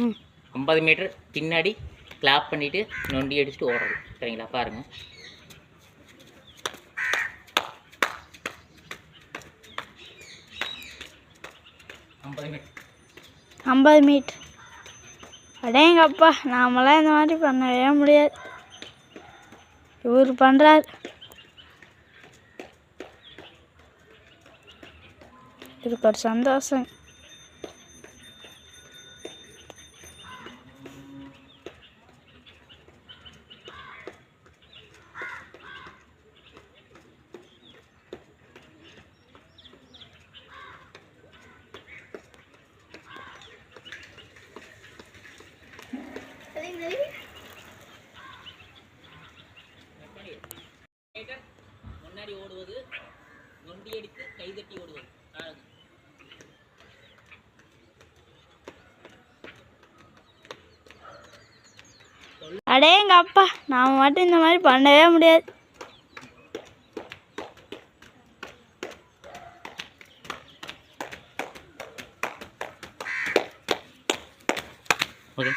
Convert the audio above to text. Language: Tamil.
ம் ஐம்பது மீட்டர் பின்னாடி கிளாப் பண்ணிவிட்டு நொண்டி அடிச்சுட்டு ஓடுறது. சரிங்களா? பாருங்கள் ஐம்பது மீட்டர். ஐம்பது அடேங்கப்பா நாமெல்லாம் இந்த மாதிரி பண்ணவே முடியாது. இவர் பண்ணுறார் இதுக்கு ஒரு சந்தோஷம். மீட்டர் முன்னாடி ஓடுவது நொண்டி அடித்து கைதட்டி ஓடுவது. பாருங்க. அடேங்கப்பா நாம் மட்டும் இந்த மாதிரி பண்ணவே முடியாது. ஓகே